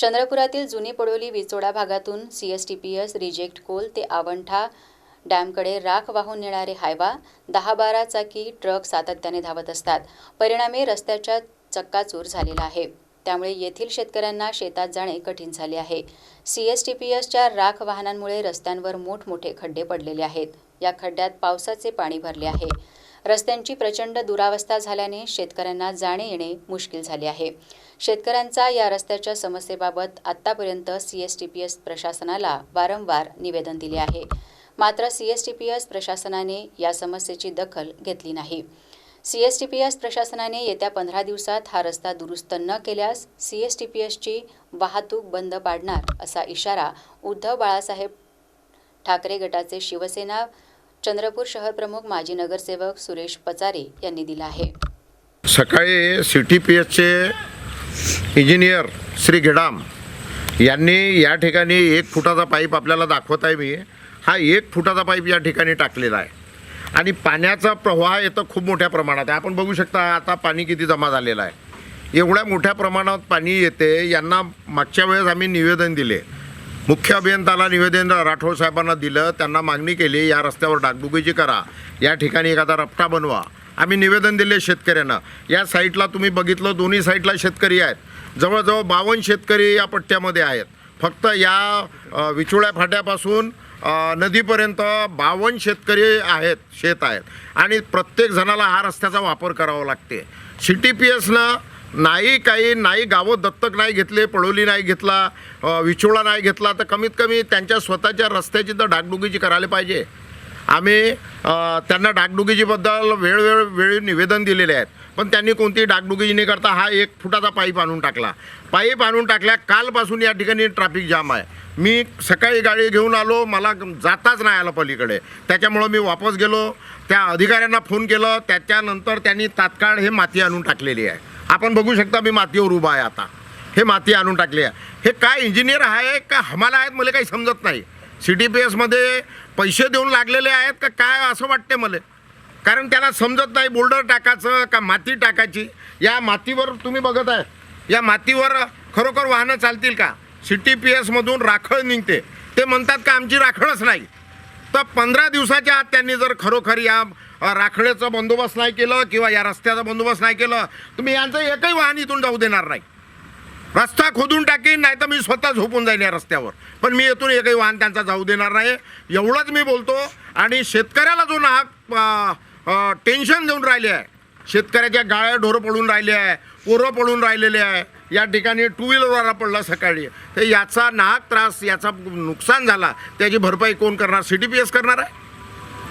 चंद्रपुरातील जुनी पडोली विचोडा भागातून C S T P S reject coal ते आवंठा डॅमकडे राख वाहून नेणारे हायवा दहा बारा चाकी ट्रक सातत्याने धावत असतात. परिणामी रस्त्याच्या चक्काचूर झालेला आहे. त्यामुळे येथील शेतकऱ्यांना शेतात जाणे कठीण झाले आहे. सी एस टी पी एसच्या राख वाहनांमुळे रस्त्यांवर मोठमोठे खड्डे पडलेले आहेत. या खड्ड्यात पावसाचे पाणी भरले आहे. रस्त्यांची प्रचंड दुरावस्था झाल्याने शेतकऱ्यांना जाणे येणे मुश्किल झाले आहे. शेतकऱ्यांचा या रस्त्याच्या समस्येबाबत आत्तापर्यंत C S T P S प्रशासनाला वारंवार निवेदन दिले आहे. मात्र C S T P S प्रशासनाने या समस्येची दखल घेतली नाही. C S T P S प्रशासनाने येत्या पंधरा दिवसात हा रस्ता दुरुस्त न केल्यास सी एस टी पी एसची वाहतूक बंद पाडणार असा इशारा उद्धव बाळासाहेब ठाकरे गटाचे शिवसेना चंद्रपूर शहर प्रमुख माजी नगरसेवक सुरेश पचारे यांनी दिला आहे. सकाळी सी टी पी एसचे इंजिनियर श्री घेडाम यांनी या ठिकाणी एक फुटाचा पाईप आपल्याला दाखवत आहे मी. हा एक फुटाचा पाईप या ठिकाणी टाकलेला आहे. आणि पाण्याचा प्रवाह येतं खूप मोठ्या प्रमाणात आहे. आपण बघू शकता आता पाणी किती जमा झालेलं आहे. एवढ्या मोठ्या प्रमाणात पाणी येते. यांना मागच्या वेळेस आम्ही निवेदन दिले. मुख्य अभियंताला निवेदन राठोड साहेबांना दिलं. त्यांना मागणी केली या रस्त्यावर डागडुगीची करा. या ठिकाणी एखादा रपटा बनवा. आम्ही निवेदन दिले शेतकऱ्यांना. या साईटला तुम्ही बघितलं दोन्ही साईटला शेतकरी आहेत. जवळजवळ बावन्न शेतकरी या पट्ट्यामध्ये आहेत. फक्त या विचुळ्या फाट्यापासून नदीपर्यंत बावन्न शेतकरी आहेत शेत आहेत. आणि प्रत्येक जणाला हा रस्त्याचा वापर करावा लागते. सी टी पी एसनं नाही काही नाही गावं दत्तक नाही घेतले पळोली नाही घेतला अ, विचोळा नाही घेतला तर कमीत कमी त्यांच्या स्वतःच्या रस्त्याची तर डागडुगीची करायला पाहिजे. आम्ही त्यांना डागडुगीजीबद्दल वेळवेळ वेळी निवेदन दिलेले आहेत. पण त्यांनी कोणती डागडुगी न करता हा एक फुटाचा पाईप आणून टाकला. पाईप आणून टाकल्या कालपासून या ठिकाणी ट्रॅफिक जाम आहे. मी सकाळी गाडी घेऊन आलो मला जाताच नाही आलं पलीकडे. त्याच्यामुळं मी वापस गेलो त्या अधिकाऱ्यांना फोन केलं त्याच्यानंतर त्यांनी तात्काळ हे माती आणून टाकलेली आहे. आपण बघू शकता मी मातीवर उभा आहे आता. हे माती आणून टाकली आहे. हे काय इंजिनियर आहे का हमाला आहेत मला काही समजत नाही. सी टी पी एसमध्ये पैसे देऊन लागलेले आहेत का काय असं वाटते मला. कारण त्याला समजत नाही बोल्डर टाकायचं का माती टाकायची. या मातीवर तुम्ही बघत आहे. या मातीवर खरोखर वाहनं चालतील का? सी टी पी एसमधून राखळ निघते. ते म्हणतात का आमची राखळच नाही. तर पंधरा दिवसाच्या आत त्यांनी जर खरोखर या अ, बंदोबस्त नाही केलं किंवा या रस्त्याचा बंदोबस्त नाही केलं तुम्ही यांचं एकही वाहन इथून जाऊ देणार नाही. रस्ता खोदून टाकीन नाही तर मी स्वतः झोपून जाईन या रस्त्यावर. पण मी येथून एकही वाहन त्यांचा जाऊ देणार नाही. एवढंच मी बोलतो. आणि शेतकऱ्याला जो नाहक टेन्शन देऊन राहिले आहे. शेतकऱ्याच्या गाळ्या ढोरं पडून राहिले आहे पोरं पडून राहिलेले आहे. या ठिकाणी टू व्हीलरवाला पडला सकाळी. तर याचा नाहक त्रास याचा नुकसान झाला. त्याची भरपाई कोण करणार? सी टी पी एस करणार आहे?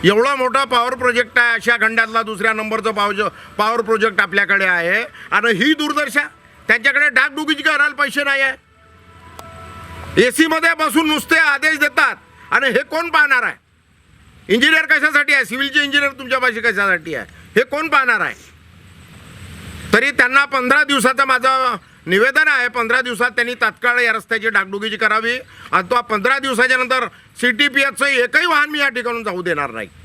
एवढा मोठा पॉवर प्रोजेक्ट आहे अशा खंडातला दुसऱ्या नंबरचं पॉवर पॉवर प्रोजेक्ट आपल्याकडे आहे. आणि ही दूरदर्शा त्यांच्याकडे डागडुगीची करायला पैसे नाही आहे? ए सीमध्ये बसून नुसते आदेश देतात. आणि हे कोण पाहणार आहे? इंजिनियर कशासाठी आहे? सिव्हिलचे इंजिनियर तुमच्यापाशी कशासाठी आहे? हे कोण पाहणार आहे? तरी त्यांना पंधरा दिवसाचं माझं निवेदन आहे पंधरा दिवसात त्यांनी तात्काळ या रस्त्याची डागडुगीची करावी. आणि तो पंधरा दिवसाच्या नंतर सी टी पी एसचं एकही वाहन मी या ठिकाणून जाऊ देणार नाही.